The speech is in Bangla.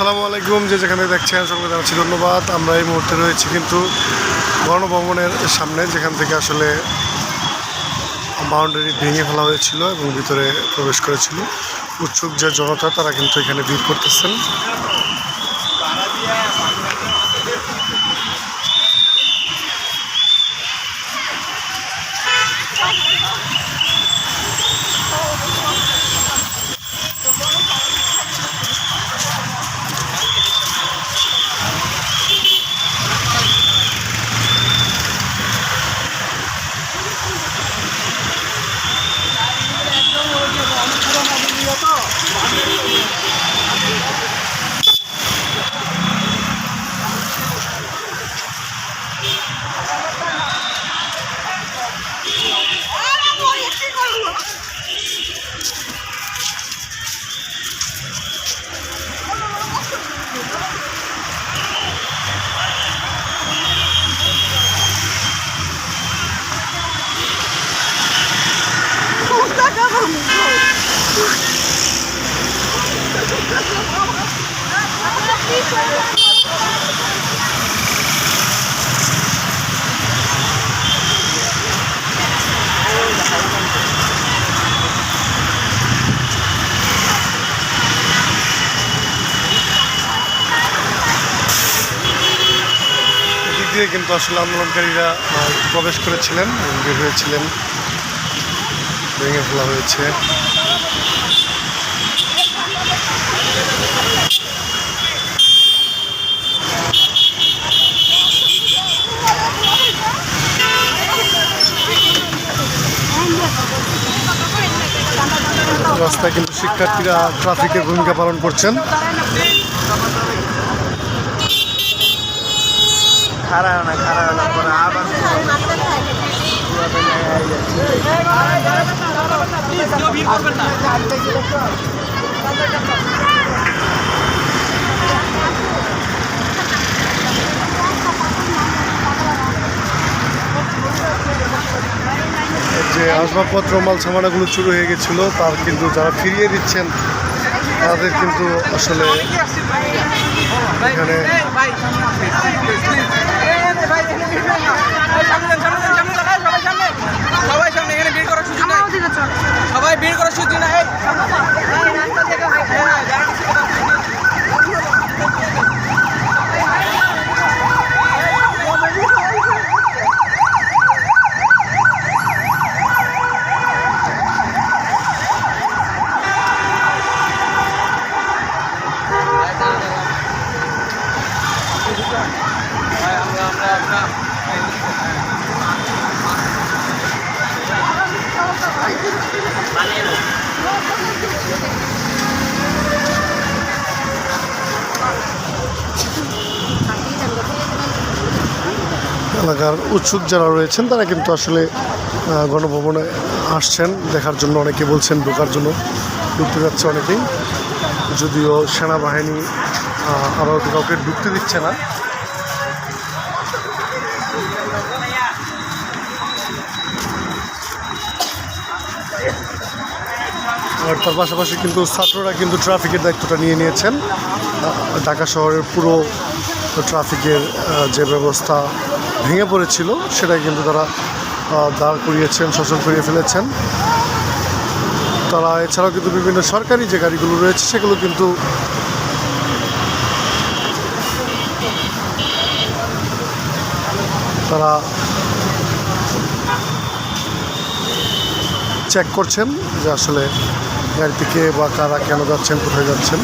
আসসালামু আলাইকুম, যে যেখানে দেখছেন সকলে জানাচ্ছি ধন্যবাদ। আমরা এই মুহূর্তে রয়েছি কিন্তু গণভবনের সামনে, যেখান থেকে আসলে বাউন্ডারি ভেঙে ফেলা হয়েছিল এবং ভিতরে প্রবেশ করেছিল। উৎসুক যে জনতা, তারা কিন্তু এখানে ভিড় করতেছেন। দিয়ে কিন্তু আসলে আন্দোলনকারীরা প্রবেশ করেছিলেন বের হয়েছিলেন। ভেঙে ফেলা হয়েছে। রাস্তায় কিন্তু শিক্ষার্থীরা ট্রাফিকের ভূমিকা পালন করছেন। আবার যে আসবাবপত্র, মাল সামানাগুলো চুরি হয়ে গেছিল। তার কিন্তু যারা ফিরিয়ে দিচ্ছেন, তাদের কিন্তু আসলে এখানে এলাকার উৎসুক যারা রয়েছেন, তারা কিন্তু আসলে গণভবনে আসছেন। দেখার জন্য অনেকে বলছেন, ঢোকার জন্য। ঢুকতে যাচ্ছে অনেকেই। যদিও সেনাবাহিনী আরও কাউকে ঢুকতে দিচ্ছে না। আর তার পাশাপাশি কিন্তু ছাত্ররা কিন্তু ট্রাফিকের দায়িত্বটা নিয়ে নিয়েছেন। ঢাকা শহরের পুরো ট্রাফিকের যে ব্যবস্থা ভেঙে পড়েছিল, সেটাই কিন্তু তারা দাঁড় করিয়েছেন শোষণ করিয়ে ফেলেছেন। তারা এছাড়াও কিন্তু বিভিন্ন সরকারি যে গাড়িগুলো রয়েছে, সেগুলো কিন্তু তারা চেক করছেন যে আসলে গাড়িতে কে বা কারা কেন যাচ্ছেন কোথায় যাচ্ছেন?